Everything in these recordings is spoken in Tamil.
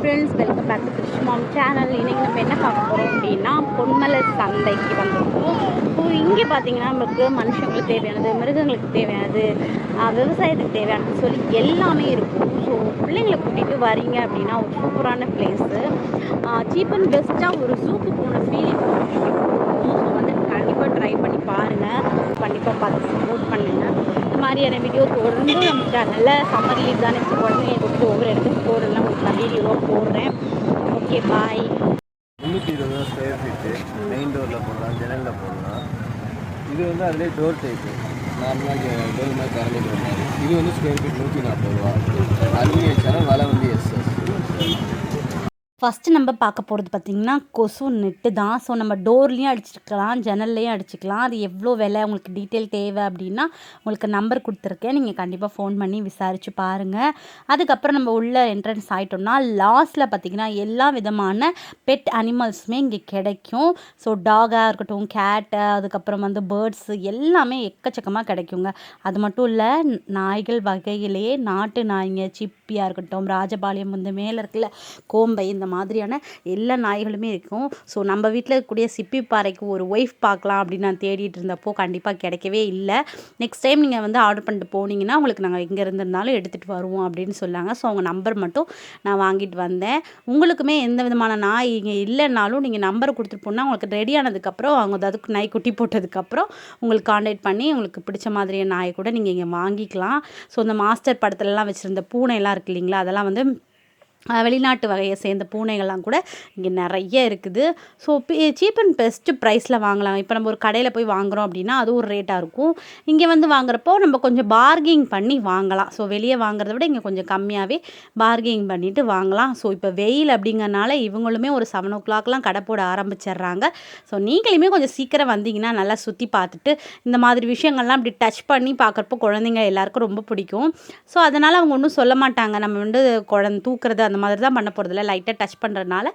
ஃப்ரெண்ட்ஸ் வெல்கம் பேக் டு கிருஷ்ணமாம் சேனல் இன்றைக்கி நம்ம என்ன பார்க்க போகிறோம் அப்படின்னா பொன்மலை சந்தைக்கு வந்திருக்கோம். ஸோ இங்கே பார்த்தீங்கன்னா நமக்கு மனுஷங்களுக்கு தேவையானது மிருகங்களுக்கு தேவையானது விவசாயத்துக்கு தேவையானது சொல்லி எல்லாமே இருக்கும். ஸோ பிள்ளைங்களை கூட்டிகிட்டு வரீங்க அப்படின்னா ஒரு சூப்பரான பிளேஸு சீப் அண்ட் பெஸ்ட்டாக ஒரு சூப்பு போன ஃபீலிங் ட்ரை பண்ணி பாருங்கள் கண்டிப்பாக பார்த்து சப்போர்ட் பண்ணுங்கள் இந்த மாதிரியான வீடியோ தொடர்ந்து நம்ம சேனலில் சம்மர் லீவ் தானே ஸோ குழந்தைங்க ஒவ்வொரு இடத்துக்கு போகிறதுலாம் உங்களுக்கு நான் வீடியோவாக போடுறேன். ஓகே பாய் முந்நூற்றி இருபது ரூபா ஸ்கொயர் ஃபீட்டு மெயின் டோரில் போடலாம் ஜன்னலில் போடலாம். இது வந்து அதிலே டோர் டைப்பு நார்மலாக டோர் மாதிரி திறந்துட்டு வந்தாரு இது வந்து ஸ்கொயர் ஃபீட் நூற்றி நாற்பது ரூபா. அலுமினியம் சேனல் வலை வந்து எஸ்எஸ் ஃபஸ்ட்டு நம்ம பார்க்க போகிறது பார்த்திங்கன்னா கொசு நெட்டு தான். ஸோ நம்ம டோர்லேயும் அடிச்சிருக்கலாம் ஜன்னல்லையும் அடிச்சுக்கலாம். அது எவ்வளோ விலை உங்களுக்கு டீட்டெயில் தேவை அப்படின்னா உங்களுக்கு நம்பர் கொடுத்துருக்கேன். நீங்கள் கண்டிப்பாக ஃபோன் பண்ணி விசாரித்து பாருங்கள் அதுக்கப்புறம் நம்ம உள்ள என்ட்ரன்ஸ் ஆகிட்டோம்னா லாஸ்ட்டில் பார்த்திங்கன்னா எல்லா விதமான பெட் அனிமல்ஸுமே இங்கே கிடைக்கும். ஸோ டாகாக இருக்கட்டும் கேட்டு அதுக்கப்புறம் வந்து பேர்ட்ஸு எல்லாமே எக்கச்சக்கமாக கிடைக்குங்க. அது மட்டும் இல்லை நாய்கள் வகையிலேயே நாட்டு நாய்ங்க சிப்பியாக இருக்கட்டும் ராஜபாளையம் வந்து மேலே இருக்குல்ல கோம்பை இந்த மாதிரியான எல்லா நாய்களுமே இருக்கும். ஸோ நம்ம வீட்டில் இருக்கக்கூடிய சிப்பி பாறைக்கு ஒரு ஒய்ஃப் பார்க்கலாம் அப்படின்னு நான் தேடிட்டு இருந்தப்போ கண்டிப்பாக கிடைக்கவே இல்லை. நெக்ஸ்ட் டைம் நீங்கள் வந்து ஆர்டர் பண்ணிட்டு போனீங்கன்னா உங்களுக்கு நாங்கள் எங்கே இருந்திருந்தாலும் எடுத்துகிட்டு வருவோம் அப்படின்னு சொன்னாங்க. ஸோ அவங்க நம்பர் மட்டும் நான் வாங்கிட்டு வந்தேன். உங்களுக்குமே எந்த விதமான நாய் இங்கே இல்லைனாலும் நீங்கள் நம்பரை கொடுத்துட்டு போனால் உங்களுக்கு ரெடி ஆனதுக்கப்புறம் அவங்க அதுக்கு நாய் குட்டி போட்டதுக்கப்புறம் உங்களுக்கு காண்டாக்ட் பண்ணி உங்களுக்கு பிடிச்ச மாதிரியான நாயை கூட நீங்கள் இங்கே வாங்கிக்கலாம். ஸோ இந்த மாஸ்டர் படத்துலலாம் வச்சுருந்த பூனைலாம் இருக்கு இல்லைங்களா? அதெல்லாம் வந்து வெளிநாட்டு வகையை சேர்ந்த பூனைகள்லாம் கூட இங்கே நிறைய இருக்குது. ஸோ சீப் அண்ட் பெஸ்ட்டு ப்ரைஸில் வாங்கலாம். இப்போ நம்ம ஒரு கடையில் போய் வாங்குறோம் அப்படின்னா அது ஒரு ரேட்டாக இருக்கும். இங்கே வந்து வாங்குறப்போ நம்ம கொஞ்சம் பார்கிங் பண்ணி வாங்கலாம். ஸோ வெளியே வாங்குறத விட இங்கே கொஞ்சம் கம்மியாகவே பார்கிங் பண்ணிட்டு வாங்கலாம். ஸோ இப்போ வெயில் அப்படிங்கறனால இவங்களுமே ஒரு செவன் ஓ கிளாக்லாம் கடை போட ஆரம்பிச்சிடுறாங்க. ஸோ நீங்களுமே கொஞ்சம் சீக்கிரம் வந்தீங்கன்னா நல்லா சுற்றி பார்த்துட்டு இந்த மாதிரி விஷயங்கள்லாம் இப்படி டச் பண்ணி பார்க்குறப்போ குழந்தைங்க எல்லாருக்கும் ரொம்ப பிடிக்கும். ஸோ அதனால் அவங்க ஒன்றும் சொல்ல மாட்டாங்க. நம்ம வந்து குழந்தை தூக்குறது அந்த மாதிரி தான் பண்ண போகிறதில்ல லைட்டாக டச் பண்ணுறதுனால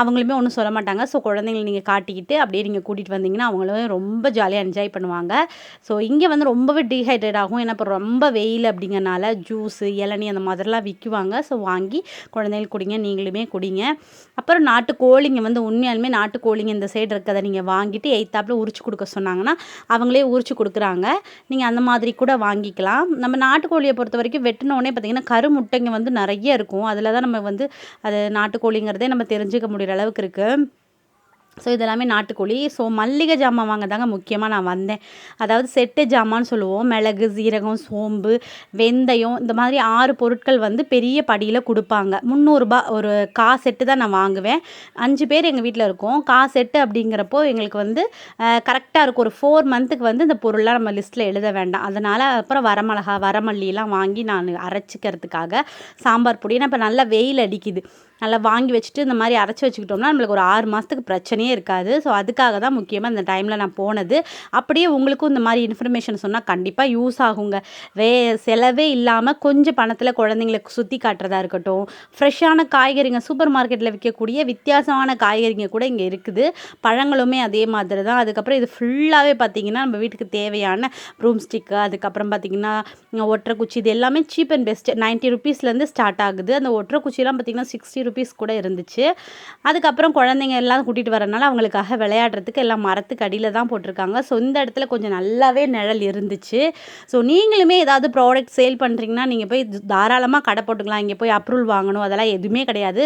அவங்களுமே ஒன்றும் சொல்ல மாட்டாங்க. ஸோ குழந்தைங்களை நீங்கள் காட்டிக்கிட்டு அப்படியே நீங்கள் கூட்டிகிட்டு வந்தீங்கன்னா அவங்களும் ரொம்ப ஜாலியாக என்ஜாய் பண்ணுவாங்க. ஸோ இங்கே வந்து ரொம்பவே டீஹைட்ரேட் ஆகும். ஏன்னா இப்போ ரொம்ப வெயில் அப்படிங்கறனால ஜூஸு இளநீ அந்த மாதிரிலாம் விற்குவாங்க ஸோ வாங்கி குழந்தைங்களுக்கு குடிங்க நீங்களுமே குடிங்க. அப்புறம் நாட்டு கோழிங்க வந்து உண்மையாலுமே நாட்டு கோழிங்க இந்த சைடு இருக்கிறத நீங்கள் வாங்கிட்டு எய்த்தாப்பில் உரிச்சு கொடுக்க சொன்னாங்கன்னா அவங்களே உரிச்சு கொடுக்குறாங்க. நீங்கள் அந்த மாதிரி கூட வாங்கிக்கலாம். நம்ம நாட்டுக்கோழியை பொறுத்த வரைக்கும் வெட்டினோடனே பார்த்தீங்கன்னா கரு முட்டைங்க வந்து நிறைய இருக்கும். அதில் தான் நம்ம வந்து அது நாட்டுக்கோழிங்கிறதே நம்ம தெரிஞ்சுக்க முடிகிற அளவுக்கு இருக்குது ஸோ இதெல்லாமே நாட்டுக்கோழி. ஸோ மல்லிகை ஜாமான் வாங்க தாங்க முக்கியமாக நான் வந்தேன். அதாவது செட்டு ஜாமான்னு சொல்லுவோம். மிளகு சீரகம் சோம்பு வெந்தயம் இந்த மாதிரி ஆறு பொருட்கள் வந்து பெரிய படியில் கொடுப்பாங்க. முந்நூறுரூபா ஒரு கா செட்டு தான் நான் வாங்குவேன். அஞ்சு பேர் எங்கள் வீட்டில் இருக்கோம். கா செட்டு அப்படிங்கிறப்போ எங்களுக்கு வந்து கரெக்டாக இருக்கும். ஒரு ஃபோர் மந்த்துக்கு வந்து இந்த பொருள்லாம் நம்ம லிஸ்ட்டில் எழுத வேண்டாம். அதனால் அப்புறம் வரமிளகா வரமல்லிலாம் வாங்கி நான் அரைச்சிக்கிறதுக்காக சாம்பார் பொடி. ஏன்னா இப்போ நல்லா வெயில் அடிக்குது. நல்லா வாங்கி வச்சுட்டு இந்த மாதிரி அரைச்சி வச்சுக்கிட்டோம்னா நம்மளுக்கு ஒரு ஆறு மாதத்துக்கு பிரச்சனையே இருக்காது. ஸோ அதுக்காக தான் முக்கியமாக இந்த டைமில் நான் போனது. அப்படியே உங்களுக்கும் இந்த மாதிரி இன்ஃபர்மேஷன் சொன்னால் கண்டிப்பாக யூஸ் ஆகுங்க. வே செலவே இல்லாமல் கொஞ்சம் பணத்தில் குழந்தைங்களுக்கு சுற்றி காட்டுறதா இருக்கட்டும் ஃப்ரெஷ்ஷான காய்கறிங்க சூப்பர் மார்க்கெட்டில் விற்கக்கூடிய வித்தியாசமான காய்கறிங்க கூட இங்கே இருக்குது. பழங்களுமே அதே மாதிரி தான். அதுக்கப்புறம் இது ஃபுல்லாகவே பார்த்திங்கன்னா நம்ம வீட்டுக்கு தேவையான ரூம் ஸ்டிக்கு அதுக்கப்புறம் பார்த்திங்கன்னா ஒற்றை குச்சி இது எல்லாமே சீப் அண்ட் பெஸ்ட் நைன்ட்டி ருபீஸ்லேருந்து ஸ்டார்ட் ஆகுது. அந்த ஒற்றை குச்சிலாம் பார்த்திங்கன்னா சிக்ஸ்டி ருபீஸ் கூட இருந்துச்சு. அதுக்கப்புறம் குழந்தைங்க எல்லாம் கூட்டிகிட்டு வரனால அவங்களுக்காக விளையாடுறதுக்கு எல்லாம் மரத்துக்கு அடியில் தான் போட்டிருக்காங்க. ஸோ இந்த இடத்துல கொஞ்சம் நல்லாவே நிழல் இருந்துச்சு. ஸோ நீங்களுமே ஏதாவது ப்ராடக்ட் சேல் பண்ணுறீங்கன்னா நீங்கள் போய் தாராளமாக கடை போட்டுக்கலாம். இங்கே போய் அப்ரூவல் வாங்கணும். அதெல்லாம் எதுவுமே கிடையாது.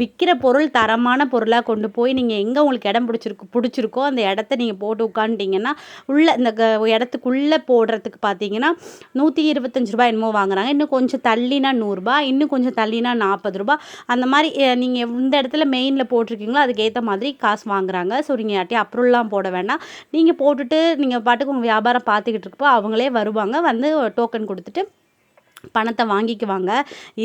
விற்கிற பொருள் தரமான பொருளாக கொண்டு போய் நீங்கள் எங்கே உங்களுக்கு இடம் பிடிச்சிருக்கு பிடிச்சிருக்கோ அந்த இடத்த நீங்கள் போட்டு உட்காந்துட்டிங்கன்னா உள்ள இந்த க- இடத்துக்குள்ளே போடுறதுக்கு பார்த்தீங்கன்னா நூற்றி இருபத்தஞ்சு ரூபாய் என்னமோ வாங்குறாங்க. இன்னும் கொஞ்சம் தள்ளினா நூறுரூபா இன்னும் கொஞ்சம் தள்ளினா நாற்பது ரூபா அந்த மாதிரி மாதிரி நீங்கள் இந்த இடத்துல மெயினில் போட்டிருக்கீங்களோ அதுக்கேற்ற மாதிரி காசு வாங்குறாங்க. ஸோ நீங்கள் யார்ட்டையும் அப்ரூவல்லாம் போட வேண்டாம் நீங்கள் போட்டுட்டு நீங்கள் பாட்டுக்கு உங்கள் வியாபாரம் பார்த்துக்கிட்டு இருக்கப்போ அவங்களே வருவாங்க. வந்து டோக்கன் கொடுத்துட்டு பணத்தை வாங்கிக்குவாங்க.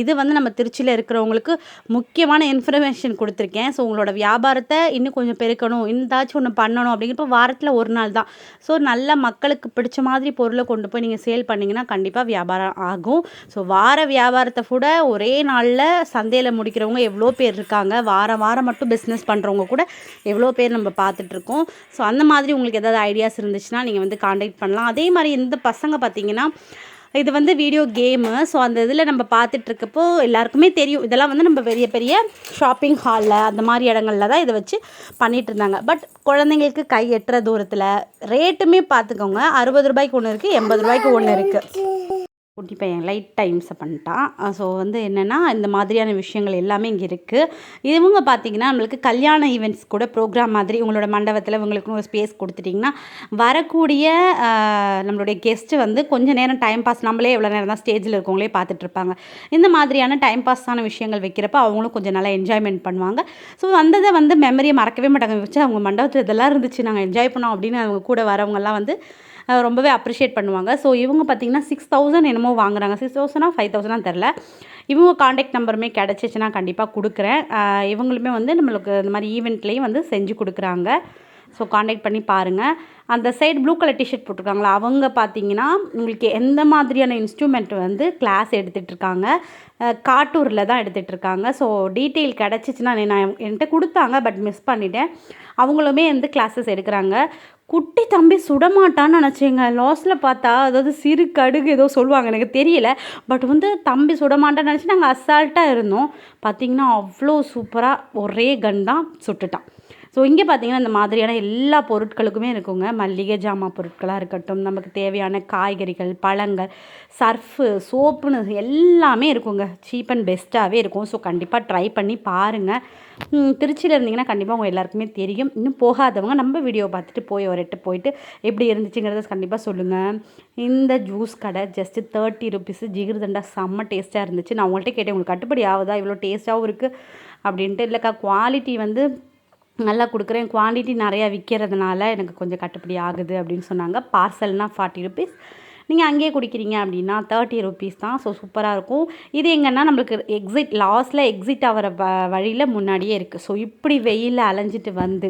இது வந்து நம்ம திருச்சியில் இருக்கிறவங்களுக்கு முக்கியமான இன்ஃபர்மேஷன் கொடுத்துருக்கேன். ஸோ உங்களோட வியாபாரத்தை இன்னும் கொஞ்சம் பெருக்கணும். இந்தாச்சும் ஒன்று பண்ணணும் அப்படிங்கிறப்ப வாரத்தில் ஒரு நாள் தான். ஸோ நல்ல மக்களுக்கு பிடிச்ச மாதிரி பொருளை கொண்டு போய் நீங்கள் சேல் பண்ணிங்கன்னா கண்டிப்பாக வியாபாரம் ஆகும். ஸோ வார வியாபாரத்தை கூட ஒரே நாளில் சந்தையில் முடிக்கிறவங்க எவ்வளோ பேர் இருக்காங்க? வாரம் வாரம் மட்டும் பிஸ்னஸ் பண்ணுறவங்க கூட எவ்வளோ பேர் நம்ம பார்த்துட்ருக்கோம் ஸோ அந்த மாதிரி உங்களுக்கு ஏதாவது ஐடியாஸ் இருந்துச்சுன்னா நீங்கள் வந்து காண்டாக்ட் பண்ணலாம். அதே மாதிரி இந்த பசங்க பார்த்தீங்கன்னா இது வந்து வீடியோ கேமு ஸோ அந்த இதில் நம்ம பார்த்துட்ருக்கப்போ எல்லாருக்குமே தெரியும். இதெல்லாம் வந்து நம்ம பெரிய பெரிய ஷாப்பிங் ஹாலில் அந்த மாதிரி இடங்கள்ல தான் இதை வச்சு பண்ணிகிட்டு இருந்தாங்க பட் குழந்தைங்களுக்கு கை எட்டுற தூரத்தில் ரேட்டுமே பார்த்துக்கோங்க. அறுபது ரூபாய்க்கு ஒன்று இருக்குது எண்பது ரூபாய்க்கு ஒன்று இருக்குது குட்டி பையன் லைட் டைம்ஸை பண்ணிட்டான் ஸோ வந்து என்னென்னா இந்த மாதிரியான விஷயங்கள் எல்லாமே இங்கே இருக்குது இவங்க பார்த்தீங்கன்னா நம்மளுக்கு கல்யாண ஈவெண்ட்ஸ் கூட ப்ரோக்ராம் மாதிரி உங்களோட மண்டபத்தில் இவங்களுக்குன்னு ஒரு ஸ்பேஸ் கொடுத்துட்டிங்கன்னா வரக்கூடிய நம்மளுடைய கெஸ்ட்டு வந்து கொஞ்சம் நேரம் டைம் பாஸ் நம்மளே எவ்வளோ நேரம் தான் ஸ்டேஜில் இருக்கவங்களே பார்த்துட்ருப்பாங்க இந்த மாதிரியான டைம் பாஸான விஷயங்கள் வைக்கிறப்ப அவங்களும் கொஞ்சம் நல்லா என்ஜாய்மெண்ட் பண்ணுவாங்க. ஸோ வந்ததை வந்து மெமரியை மறக்கவே மாட்டாங்க. வச்சு அவங்க மண்டபத்தில் இதெல்லாம் இருந்துச்சு நாங்கள் என்ஜாய் பண்ணோம் அப்படின்னு அவங்க கூட வரவங்கெல்லாம் வந்து ரொம்பவே அப்ரிஷியேட் பண்ணுவாங்க. ஸோ இவங்க பார்த்தீங்கன்னா சிக்ஸ் தௌசண்ட் என்னமோ வாங்குறாங்க. சிக்ஸ் தௌசண்டா ஃபைவ் தௌசண்டாக தெரில இவங்க காண்டாக்ட் நம்பருமே கிடச்சிச்சின்னா கண்டிப்பாக கொடுக்குறேன். இவங்களுமே வந்து நம்மளுக்கு இந்த மாதிரி ஈவெண்ட்லேயும் வந்து செஞ்சு கொடுக்குறாங்க. ஸோ காண்டாக்ட் பண்ணி பாருங்கள் அந்த side blue colour T shirt போட்டிருக்காங்களா அவங்க பார்த்தீங்கன்னா உங்களுக்கு எந்த மாதிரியான இன்ஸ்ட்ருமெண்ட் வந்து கிளாஸ் எடுத்துகிட்டு இருக்காங்க காட்டூரில் தான் எடுத்துகிட்டு இருக்காங்க. ஸோ டீட்டெயில் கிடச்சிச்சின்னா நான் என்கிட்ட கொடுத்தாங்க பட் மிஸ் பண்ணிட்டேன். அவங்களுமே வந்து கிளாஸஸ் எடுக்கிறாங்க. குட்டி தம்பி சுடமாட்டான்னு நினச்சேங்க. லாஸ்ட்டில் பார்த்தா அதாவது சிறு கடுகு ஏதோ சொல்லுவாங்க. எனக்கு தெரியல. பட் வந்து தம்பி சுடமாட்டான்னு நினச்சி நாங்கள் அசால்ட்டாக இருந்தோம். பார்த்தீங்கன்னா அவ்வளோ சூப்பராக ஒரே கன் தான் சுட்டுட்டான். ஸோ இங்கே பார்த்தீங்கன்னா இந்த மாதிரியான எல்லா பொருட்களுக்குமே இருக்குங்க. மல்லிகை ஜாமான் பொருட்களாக இருக்கட்டும் நமக்கு தேவையான காய்கறிகள் பழங்கள் சர்ஃபு சோப்புன்னு எல்லாமே இருக்குங்க. சீப் அண்ட் பெஸ்ட்டாகவே இருக்கும். ஸோ கண்டிப்பாக ட்ரை பண்ணி பாருங்கள் திருச்சியில் இருந்தீங்கன்னா கண்டிப்பாக உங்கள் எல்லாருக்குமே தெரியும். இன்னும் போகாதவங்க நம்ம வீடியோ பார்த்துட்டு போய் ஒரு எட்டு போயிட்டு எப்படி இருந்துச்சுங்கிறத கண்டிப்பாக சொல்லுங்கள் இந்த ஜூஸ் கடை ஜஸ்ட்டு தேர்ட்டி ருபீஸு ஜிகிர்தண்டா செம்ம டேஸ்ட்டாக இருந்துச்சு. நான் உங்கள்கிட்ட கேட்டேன் உங்களுக்கு கட்டுப்படி ஆகுதா? இவ்வளோ டேஸ்ட்டாகவும் இருக்குது அப்படின்ட்டு. இல்லைக்கா குவாலிட்டி வந்து நல்லா கொடுக்குறேன். குவான்டிட்டி நிறையா விற்கிறதுனால எனக்கு கொஞ்சம் கட்டுப்படி ஆகுது அப்படின்னு சொன்னாங்க. பார்சல்னால் ஃபார்ட்டி ருபீஸ் நீங்கள் அங்கேயே குடிக்கிறீங்க அப்படின்னா தேர்ட்டி ருபீஸ் தான். ஸோ சூப்பராக இருக்கும். இது எங்கன்னா நம்மளுக்கு எக்ஸிட் லாஸ்ட்டில் எக்ஸிட் ஆகிற வ வழியில் முன்னாடியே இருக்குது ஸோ இப்படி வெயிலில் அலைஞ்சிட்டு வந்து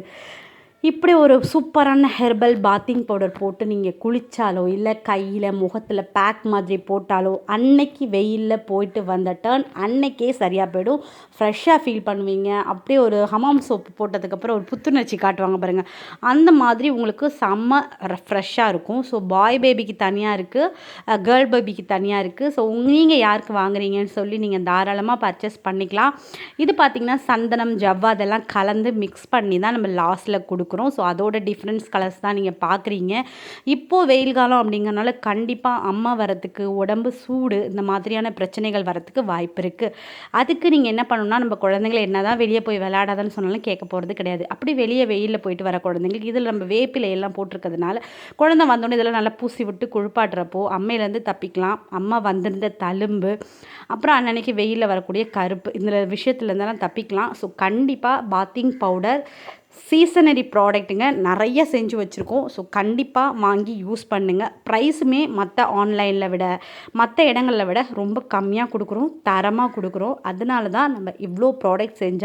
இப்படி ஒரு சூப்பரான ஹெர்பல் பாத்திங் பவுடர் போட்டு நீங்கள் குளித்தாலோ இல்லை கையில் முகத்தில் பேக் மாதிரி போட்டாலோ அன்னைக்கு வெயிலில் போயிட்டு வந்த டேர்ன் அன்னைக்கே சரியாக போயிடும். ஃப்ரெஷ்ஷாக ஃபீல் பண்ணுவீங்க. அப்படியே ஒரு ஹமாம் சோப்பு போட்டதுக்கப்புறம் ஒரு புத்துணர்ச்சி காட்டுவாங்க பாருங்கள் அந்த மாதிரி உங்களுக்கு செம்ம ஃப்ரெஷ்ஷாக இருக்கும். ஸோ பாய் பேபிக்கு தனியாக இருக்குது கேர்ள் பேபிக்கு தனியாக இருக்குது ஸோ நீங்கள் யாருக்கு வாங்குறீங்கன்னு சொல்லி நீங்கள் தாராளமாக பர்ச்சேஸ் பண்ணிக்கலாம். இது பார்த்திங்கன்னா சந்தனம் ஜவ்வா அதெல்லாம் கலந்து மிக்ஸ் பண்ணி தான் நம்ம லாஸ்ட்டில் கொடுக்குறோம். ஸோ அதோட டிஃப்ரென்ஸ் கலர்ஸ் தான் நீங்கள் பார்க்குறீங்க. இப்போது வெயில் காலம் அப்படிங்கறனால கண்டிப்பாக அம்மா வரத்துக்கு உடம்பு சூடு இந்த மாதிரியான பிரச்சனைகள் வரத்துக்கு வாய்ப்பு இருக்குது அதுக்கு நீங்கள் என்ன பண்ணணும்னா நம்ம குழந்தைங்களை என்ன தான் வெளியே போய் விளையாடாதன்னு சொன்னாலும் கேட்க போகிறது கிடையாது. அப்படி வெளியே வெயிலில் போயிட்டு வர குழந்தைங்களுக்கு இதில் நம்ம வேப்பிலை எல்லாம் போட்டிருக்கிறதுனால குழந்தை வந்தோடனே இதெல்லாம் நல்லா பூசி விட்டு குளிப்பாட்டுறப்போ அம்மையிலேருந்து தப்பிக்கலாம். அம்மா வந்திருந்த தழும்பு அப்புறம் அன்னன்னைக்கு வெயிலில் வரக்கூடிய கருப்பு இந்த விஷயத்துலேருந்தெல்லாம் தப்பிக்கலாம். ஸோ கண்டிப்பாக பாத்திங் பவுடர் சீசனரி ப்ராடக்ட்டுங்க நிறைய செஞ்சு வச்சுருக்கோம். ஸோ கண்டிப்பாக வாங்கி யூஸ் பண்ணுங்கள் ப்ரைஸுமே மற்ற ஆன்லைனில் விட மற்ற இடங்களில் விட ரொம்ப கம்மியாக கொடுக்குறோம் தரமாக கொடுக்குறோம். அதனால தான் நம்ம இவ்வளோ ப்ராடக்ட் செஞ்சு